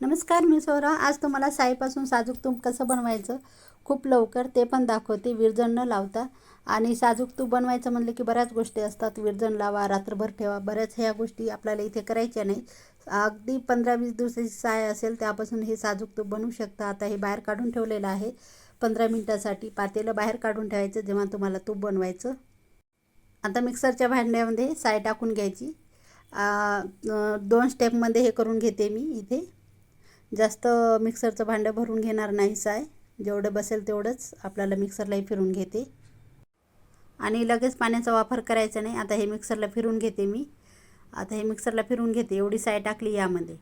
नमस्कार मी सौरा आज तुम्हाला साईपासून साजूक तूप कसं बनवायचं? खूप लवकर ते पण दाखवते. विरजण न लावता. आणि साजूक तूप बनवायचं म्हणलं की बऱ्याच गोष्टी असतात. विरजण लावा रात्रभर ठेवा. बऱ्याच ह्या गोष्टी आपल्याला इथे करायच्या नाही. अगदी पंधरा वीस दिवसाची साय असेल त्यापासून हे साजूक तूप बनवू शकता. आता हे बाहेर काढून ठेवलेलं आहे. पंधरा मिनटासाठी पातेलं बाहेर काढून ठेवायचं जेव्हा तुम्हाला तूप बनवायचं. आता मिक्सरच्या भांड्यामध्ये साय टाकून घ्यायची. दोन स्टेपमध्ये हे करून घेते मी इथे. जास्त मिक्सरचं भांडं भरून घेणार नाही साय. जेवढं बसेल तेवढंच आपल्याला मिक्सरलाही फिरून घेते. आणि लगेच पाण्याचा वापर करायचा नाही. आता हे मिक्सरला फिरून घेते मी. आता हे मिक्सरला फिरून घेते. एवढी साय टाकली यामध्ये.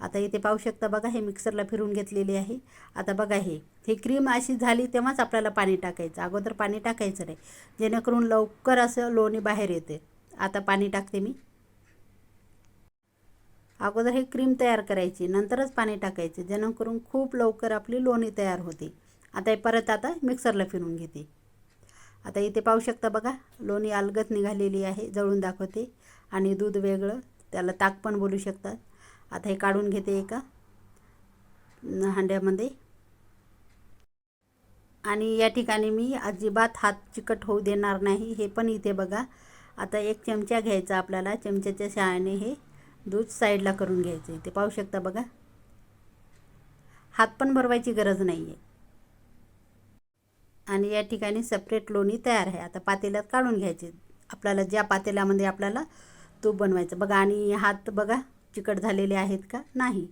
आता इथे पाहू शकता बघा हे मिक्सरला फिरून घेतलेली आहे. आता बघा हे. हे क्रीम अशी झाली तेव्हाच आपल्याला पाणी टाकायचं. अगोदर पाणी टाकायचं नाही. जेणेकरून लवकर असं लोणी बाहेर येते. आता पाणी टाकते मी. अगोदर हे क्रीम तयार करायची नंतरच पाणी टाकायचे जेणेकरून खूप लवकर आपली लोणी तयार होते. आता हे परत आता मिक्सरला फिरून घेते. आता इथे पाहू शकता बघा लोणी अलगत निघालेली आहे जळून दाखवते. आणि दूध वेगळं त्याला ताक पण बोलू शकतात. आता हे काढून घेते एका हांड्यामध्ये. आणि या ठिकाणी मी अजिबात हात चिकट होऊ देणार नाही हे पण इथे बघा. आता एक चमचा घ्यायचा आपल्याला चमच्याच्या शहाणे हे दूध साईडला करून घ्यायचे ते पाहू शकता बघा. हात पण भरवायची गरज नाही आहे आणि या ठिकाणी सेपरेट लोणी तयार आहे. आता पातेल्यात काढून घ्यायचे. आपल्याला ज्या पातेल्यामध्ये आपल्याला तूप बनवायचं. बघा आणि हात बघा चिकट झालेले आहेत का? नाही.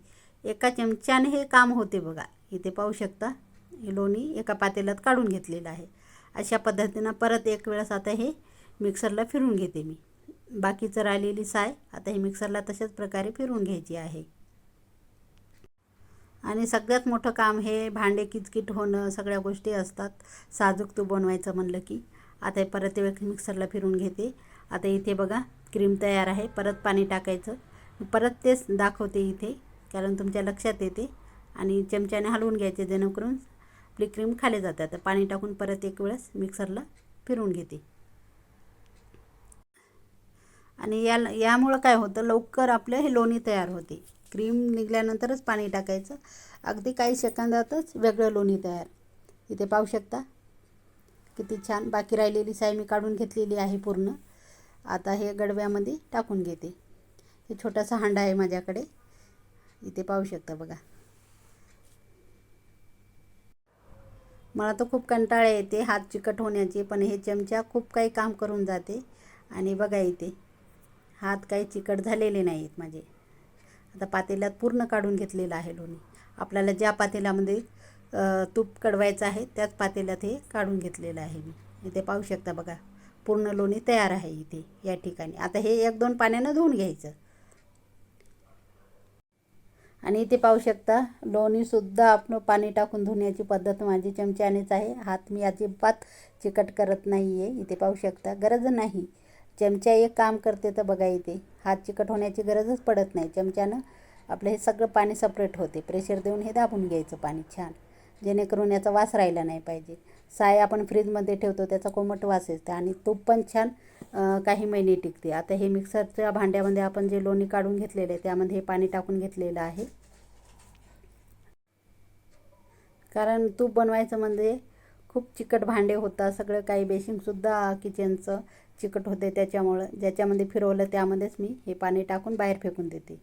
एका चमच्याने हे काम होते बघा. इथे पाहू शकता हे लोणी एका पातेल्यात काढून घेतलेलं आहे. अशा पद्धतीनं परत एक वेळेस आता हे मिक्सरला फिरून घेते मी. बाकीचं राहिलेली साय आता हे मिक्सरला तशाच प्रकारे फिरून घ्यायची आहे. आणि सगळ्यात मोठं काम हे भांडे किचकिट होणं सगळ्या गोष्टी असतात. साजूक तूप बनवायचं म्हणलं की आता हे परत एक मिक्सरला फिरून घेते. आता इथे बघा क्रीम तयार आहे परत पाणी टाकायचं. परत तेच दाखवते इथे कारण तुमच्या लक्षात येते. आणि चमच्याने हलवून घ्यायचे जेणेकरून आपली क्रीम खाली जाते. आता पाणी टाकून परत एक वेळेस मिक्सरला फिरून घेते. आणि या यामुळं काय होतं लवकर आपलं हे लोणी तयार होते. क्रीम निघाल्यानंतरच पाणी टाकायचं. अगदी काही सेकंदातच वेगळं लोणी तयार. इथे पाहू शकता. किती छान बाकी राहिलेली साय मी काढून घेतलेली आहे पूर्ण. आता हे गडव्यामध्ये टाकून घेते. हे छोटासा हांडा आहे माझ्याकडे. इथे पाहू शकता बघा. मला तर खूप कंटाळा येते हात चिकट होण्याचे पण हे चमचा खूप काही काम करून जाते. आणि बघा इथे. हात काही चिकट झालेले नाही आहेत माझे. आता पातेल्यात पूर्ण काढून घेतलेलं आहे लोणी. आपल्याला ज्या पातेल्यामध्ये तूप कडवायचं आहे त्याच पातेल्यात हे काढून घेतलेलं आहे मी. इथे पाहू शकता बघा पूर्ण लोणी तयार आहे इथे या ठिकाणी. आता हे एक दोन पाण्यानं धुवून घ्यायचं. आणि इथे पाहू शकता लोणीसुद्धा आपण पाणी टाकून धुण्याची पद्धत माझी चमच्यानेच आहे. हात मी अजिबात चिकट करत नाही आहे इथे पाहू शकता गरज नाही. चमचा एक काम करते तर बघा इथे. हात चिकट होण्याची गरजच पडत नाही. चमच्यानं आपलं हे सगळं पाणी सपरेट होते. प्रेशर देऊन हे दाबून घ्यायचं पाणी छान. जेणेकरून याचा वास राहिला नाही पाहिजे. साय आपण फ्रीजमध्ये ठेवतो त्याचा कोमट वास येते आणि तूप पण छान काही महिने टिकते. आता हे मिक्सरच्या भांड्यामध्ये आपण जे लोणी काढून घेतलेले आहे त्यामध्ये हे पाणी टाकून घेतलेलं आहे. कारण तूप बनवायचं म्हणजे खूप चिकट भांडे होतात. सगळं काही बेसिंगसुद्धा किचनचं चिकट होते त्याच्यामुळं. ज्याच्यामध्ये फिरवलं त्यामध्येच मी हे पाणी टाकून बाहेर फेकून देते.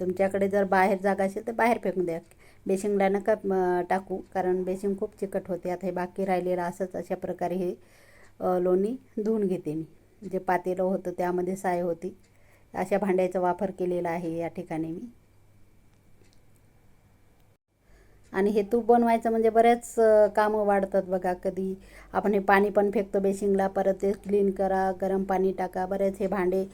तुमच्याकडे जर बाहेर जागा असेल तर बाहेर फेकून द्या. बेसिंगला नका टाकू. कारण बेसिंग खूप चिकट होते. आता हे बाकी राहिलेलं असंच अशा प्रकारे हे लोणी धुवून घेते मी. जे पातेलं होतं त्यामध्ये साय होती. अशा भांड्याचा वापर केलेला आहे या ठिकाणी मी. आणि हे तूप बनवायचं म्हणजे बरेच कामं वाढतात बघा कधी. आपण हे पाणी पण फेकतो बेसिंगला परत ते क्लीन करा गरम पाणी टाका बरेच हे भांडे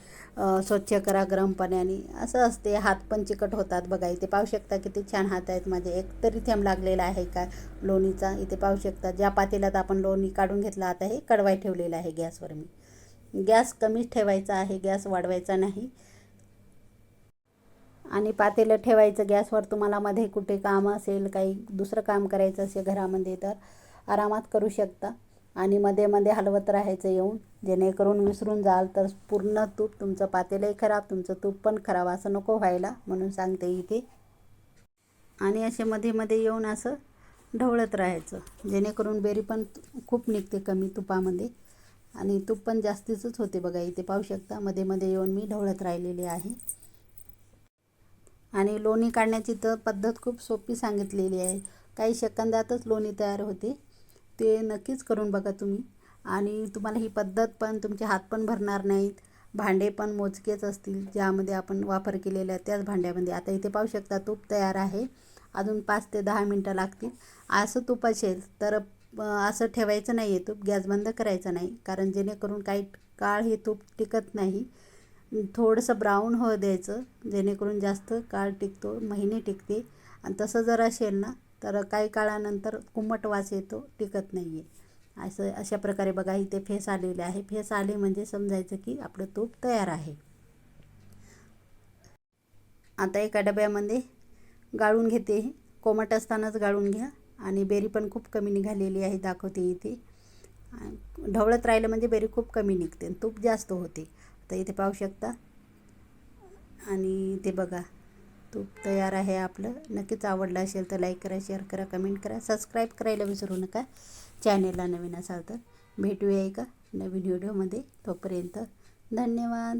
स्वच्छ करा गरम पाण्याने. असं असते हात पण चिकट होतात बघा. इथे पाहू शकता किती छान हात आहेत माझे. एक तरी थेंब लागलेला आहे का लोणीचा? इथे पाहू शकता. ज्या पातेल्यात आपण लोणी काढून घेतला आता हे कडवाय ठेवलेलं आहे गॅसवर मी. गॅस कमीच ठेवायचा आहे गॅस वाढवायचा नाही. आणि पातेलं ठेवायचं गॅसवर तुम्हाला मध्ये कुठे काम असेल काही दुसरं काम करायचं असेल घरामध्ये तर आरामात करू शकता. आणि मध्ये मध्ये हलवत राहायचं येऊन जेणेकरून विसरून जाल तर पूर्ण तूप तुमचं पातेलंही खराब तुमचं तूप पण खराब असं नको व्हायला म्हणून सांगते इथे. आणि असे मध्ये मध्ये येऊन असं ढवळत राहायचं जेणेकरून बेरी पण खूप निघते कमी तुपामध्ये. आणि तूप पण जास्तीचंच होते बघा इथे पाहू शकता मध्ये मध्ये येऊन मी ढवळत राहिलेली आहे. आणि लोणी काढण्याची तर पद्धत खूप सोपी सांगितलेली आहे. काही सेकंदातच लोणी तयार होते. ते नक्कीच करून बघा तुम्ही. आणि तुम्हाला ही पद्धत पण तुमचे हात पण भरणार नाहीत. भांडे पण मोजकेच असतील ज्यामध्ये आपण वापर केलेला आहे त्याच भांड्यामध्ये. आता इथे पाहू शकता तूप तयार आहे. अजून पाच ते दहा मिनटं लागतील. असं तूप असेल तर असं ठेवायचं नाही आहे तूप. गॅस बंद करायचं नाही. कारण जेणेकरून काही काळ हे तूप टिकत नाही. थोडंसं ब्राऊन हो द्यायचं जेणेकरून जास्त काळ टिकतो महिने टिकते. आणि तसं जर असेल ना तर काही काळानंतर कुमट वास येतो टिकत नाही आहे असं अशा प्रकारे बघा इथे फेस आलेले आहे. फेस आले म्हणजे समजायचं की आपलं तूप तयार आहे. आता एका डब्यामध्ये गाळून घेते. कोमट असतानाच गाळून घ्या. आणि बेरी पण खूप कमी निघालेली आहे दाखवते इथे. ढवळत राहिलं म्हणजे बेरी खूप कमी निघते. तूप जास्त होते. तर इथे पाहू शकता. आणि ते बघा तूप तयार आहे आपलं. नक्कीच आवडलं असेल तर लाईक करा शेअर करा कमेंट करा. सबस्क्राईब करायला विसरू नका. चॅनेलला नवीन असाल तर भेटूया एका नवीन व्हिडिओमध्ये तोपर्यंत धन्यवाद.